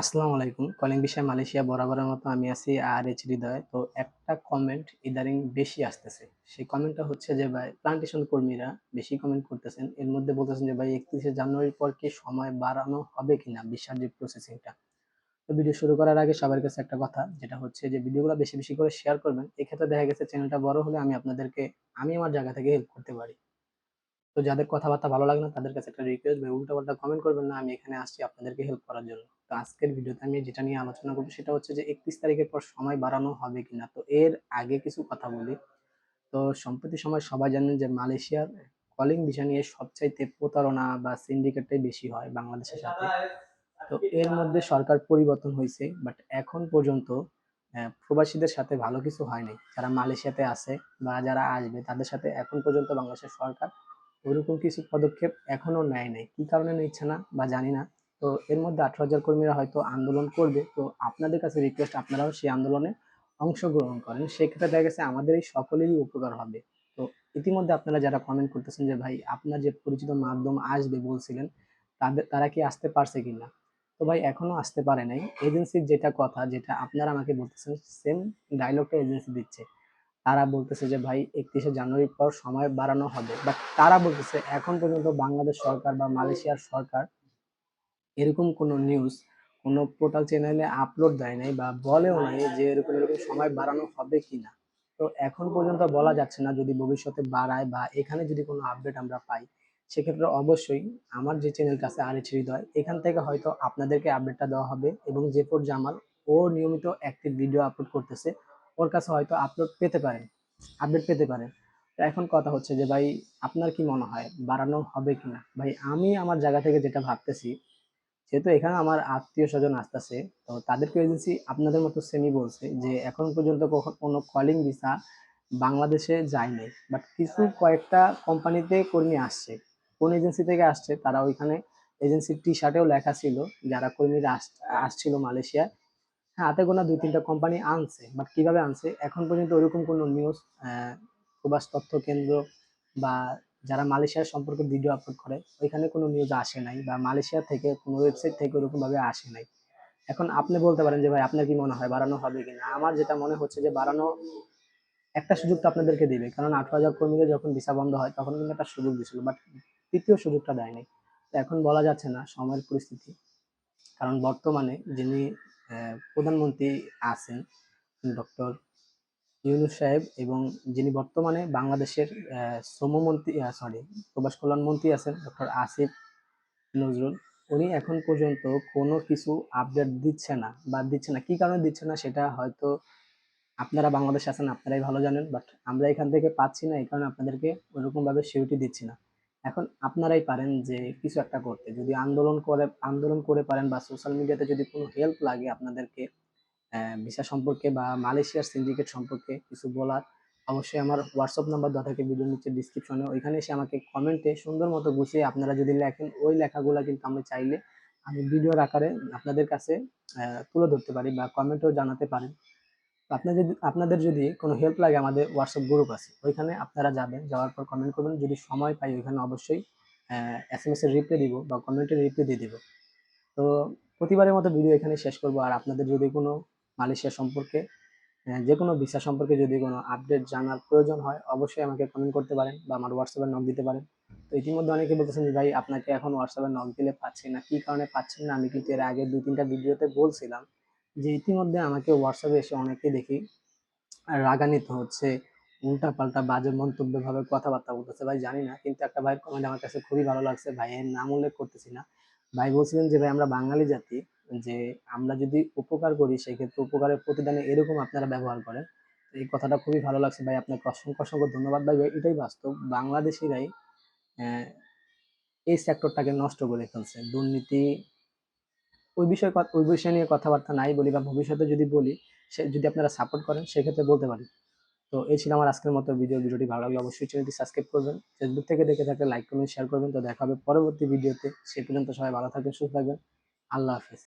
আসসালামু আলাইকুম। কলিং বিষয় মালয়েশিয়া বরাবরের মতো আমি আছি আর এইচ হৃদয়। তো একটা কমেন্ট ইদারিং বেশি আসতেছে। সেই কমেন্টটা হচ্ছে যে, ভাই প্লান্টেশন কর্মীরা বেশি কমেন্ট করতেছেন। এর মধ্যে বলতেছেন যে, ভাই, একত্রিশে জানুয়ারির পর কি সময় বাড়ানো হবে কিনা বিশাল যে প্রসেসিংটা তো ভিডিও শুরু করার আগে সবার কাছে একটা কথা, যেটা হচ্ছে যে ভিডিওগুলো বেশি বেশি করে শেয়ার করবেন। এক্ষেত্রে দেখা গেছে চ্যানেলটা বড় হলে আমি আপনাদেরকে, আমি আমার জায়গা থেকে হেল্প করতে পারি। তো যাদের কথাবার্তা ভালো লাগে না, তাদের কাছে একটা রিকোয়েস্ট ভাই উল্টাপাল্টা কমেন্ট করবেন না, আমি এখানে আসছি আপনাদেরকে হেল্প করার জন্য। তো আজকের ভিডিওতে আমি যেটা নিয়ে আলোচনা করব সেটা হচ্ছে যে, একত্রিশ তারিখের পর সময় বাড়ানো হবে কিনা? তো এর আগে কিছু কথা বলি। তো সম্প্রতি সময় সবাই জানেন যে মালয়েশিয়ার কলিং ভিসা নিয়ে সবচাইতে প্রতারণা বা সিন্ডিকেটটাই বেশি হয় বাংলাদেশের সাথে। তো এর মধ্যে সরকার পরিবর্তন হয়েছে বাট এখন পর্যন্ত প্রবাসীদের সাথে ভালো কিছু হয়নি। যারা মালয়েশিয়াতে আছে বা যারা আসবে, তাদের সাথে এখন পর্যন্ত বাংলাদেশের সরকার ওইরকম কিছু পদক্ষেপ এখনও নেয় নাই। কী কারণে নিচ্ছে না বা জানি না। তো এর মধ্যে আঠারো হাজার কর্মীরা হয়তো আন্দোলন করবে। তো আপনাদের কাছে রিকোয়েস্ট আপনারাও সেই আন্দোলনে অংশগ্রহণ করেন। সেক্ষেত্রে দেখা গেছে আমাদের এই সকলেরই উপকার হবে। তো ইতিমধ্যে আপনারা যারা কমেন্ট করতেছেন যে, ভাই, আপনার যে পরিচিত মাধ্যম আসবে, বলছিলেন, তাদের, তারা কি আসতে পারছে কিনা? তো ভাই, এখনও আসতে পারে নাই। এজেন্সির যেটা কথা, যেটা আপনারা আমাকে বলতেছেন সেম ডায়লগটা এজেন্সি দিচ্ছে। তারা বলতেছে যে, ভাই, একত্রিশে জানুয়ারির পর সময় বাড়ানো হবে। বাট তারা বলতেছে, এখন পর্যন্ত বাংলাদেশ সরকার বা মালয়েশিয়ার সরকার এরকম কোনো নিউজ কোনো পোর্টাল চ্যানেলে আপলোড দেয় নাই বা বলেও নাই যে এরকম এরকম সময় বাড়ানো হবে কিনা? তো এখন পর্যন্ত বলা যাচ্ছে না যদি ভবিষ্যতে বাড়ায় বা এখানে যদি কোনো আপডেট আমরা পাই, সেক্ষেত্রে অবশ্যই আমার যে চ্যানেলটা আছে আর এইচ হৃদয় এখান থেকে হয়তো আপনাদেরকে আপডেটটা দেওয়া হবে এবং পর জামাল ও নিয়মিত একটি ভিডিও আপলোড করতেছে ওর কাছে হয়তো আপলোড পেতে পারেন আপডেট পেতে পারেন। তো এখন কথা হচ্ছে যে, ভাই, আপনার কি মনে হয়, বাড়ানো হবে কিনা ভাই, আমি আমার জায়গা থেকে যেটা ভাবতেছি, যেহেতু এখানে আমার আত্মীয় স্বজন আসতেছে, তো তাদেরকে এজেন্সি আপনাদের মতো সেমি বলছে যে, এখন পর্যন্ত কখন কোনো কলিং ভিসা বাংলাদেশে যায় নাই বাট কিছু কয়েকটা কোম্পানিতে কর্মী আসছে। কোন এজেন্সি থেকে আসছে, তারা ওইখানে এজেন্সির টি শার্টেও লেখা ছিল, যারা কর্মীরা আসছিল মালয়েশিয়ায় হাতে গোনা দুই তিনটা কোম্পানি আনছে বাট কীভাবে আনছে? এখন পর্যন্ত ওরকম কোনো নিউজ প্রবাস তথ্য কেন্দ্র বা যারা মালয়েশিয়ার সম্পর্কে ভিডিও আপলোড করে, ওইখানে কোনো নিউজ আসে নাই বা মালয়েশিয়া থেকে কোনো ওয়েবসাইট থেকে ওরকমভাবে আসে নাই। এখন আপনি বলতে পারেন যে, ভাই, আপনার কি মনে হয় বাড়ানো হবে কিনা? আমার যেটা মনে হচ্ছে যে, বাড়ানো একটা সুযোগ তো আপনাদেরকে দিবে, কারণ আঠারো হাজার কর্মীদের যখন ভিসা বন্ধ হয়, তখন কিন্তু একটা সুযোগ দিছিল বাট তৃতীয় সুযোগটা দেয়নি। এখন বলা যাচ্ছে না, সময়ের পরিস্থিতি। কারণ বর্তমানে যিনি প্রধানমন্ত্রী আছেন ডক্টর ইউনুস সাহেব এবং যিনি বর্তমানে বাংলাদেশের শ্রমমন্ত্রী সরি প্রবাস কল্যাণ মন্ত্রী আছেন ডক্টর আসিফ নজরুল। উনি এখন পর্যন্ত কোনো কিছু আপডেট দিচ্ছে না বা দিচ্ছে না। কি কারণে দিচ্ছে না সেটা হয়তো আপনারা বাংলাদেশে আছেন, আপনারাই ভালো জানেন বাট আমরা এখান থেকে পাচ্ছি না, এই কারণে আপনাদেরকে ওইরকমভাবে সিউরিটি দিচ্ছি না। এখন আপনারাই পারেন যে কিছু একটা করতে। যদি আন্দোলন করে আন্দোলন করে পারেন বা সোশ্যাল মিডিয়াতে যদি কোনো হেল্প লাগে আপনাদেরকে ভিসা সম্পর্কে বা মালয়েশিয়ার সিন্ডিকেট সম্পর্কে কিছু বলার, অবশ্যই আমার হোয়াটসঅ্যাপ নাম্বার দেওয়া থাকে ভিডিও নিচে ডিসক্রিপশনে ওইখানে এসে আমাকে কমেন্টে সুন্দর মতো গুছিয়ে আপনারা যদি লেখেন, ওই লেখাগুলো কিন্তু আমি চাইলে আমি ভিডিওর আকারে আপনাদের কাছে তুলে ধরতে পারি বা কমেন্টেও জানাতে পারেন। আপনার যদি, আপনাদের যদি কোনো হেল্প লাগে আমাদের হোয়াটসঅ্যাপ গ্রুপ আছে, ওইখানে আপনারা যাবেন, যাওয়ার পর কমেন্ট করবেন। যদি সময় পাই ওইখানে অবশ্যই এস এম এস এর রিপ্লাই দিব বা কমেন্টের রিপ্লাই দিয়ে দিব। তো প্রতিবারের মতো ভিডিও এখানে শেষ করব। আর আপনাদের যদি কোনো মালয়েশিয়া সম্পর্কে যে কোনো ভিসা সম্পর্কে যদি কোনো আপডেট জানার প্রয়োজন হয়, অবশ্যই আমাকে কমেন্ট করতে পারেন বা আমার হোয়াটসঅ্যাপে নক দিতে পারেন। তো ইতিমধ্যে অনেকে বলতেছেন যে, ভাই, আপনাকে এখন হোয়াটসঅ্যাপে নক দিলে পাচ্ছি না। কি কারণে পাচ্ছেন না? আমি কিন্তু এর আগে দুই তিনটা ভিডিওতে বলছিলাম। যে ইতিমধ্যে আমাকে হোয়াটসঅ্যাপে এসে অনেকে দেখি। রাগান্বিত হচ্ছে উল্টা পাল্টা বাজে মন্তব্যভাবে কথাবার্তা বলতেছে। ভাই, জানি না, কিন্তু একটা ভাইয়ের কমেন্ট আমার কাছে খুবই ভালো লাগছে। ভাইয়ের নাম উল্লেখ করতেছি না। ভাই বলছিলেন যে, ভাই, আমরা বাঙালি জাতি, যে আমরা যদি উপকার করি, সেক্ষেত্রে উপকারের প্রতিদানে এরকম আপনারা ব্যবহার করেন। এই কথাটা খুবই ভালো লাগছে ভাই, আপনাকে অসংখ্য অসংখ্য ধন্যবাদ ভাই। এটাই বাস্তব। বাংলাদেশিরাই এই সেক্টরটাকে নষ্ট করে ফেলছে। দুর্নীতি ওই বিষয়ে ওই বিষয় নিয়ে কথাবার্তা নাই বলি বা ভবিষ্যতে যদি বলি, সে যদি আপনারা সাপোর্ট করেন, সেক্ষেত্রে বলতে পারি। তো এই ছিল আমার আজকের মতো ভিডিও ভিডিওটি ভালো লাগলে অবশ্যই চ্যানেলটি সাবস্ক্রাইব করবেন। ফেসবুক থেকে দেখে থাকলে লাইক করবেন শেয়ার করবেন। তো দেখা হবে পরবর্তী ভিডিওতে সে পর্যন্ত সবাই ভালো থাকবেন, সুস্থ থাকবেন। আল্লাহ হাফিজ।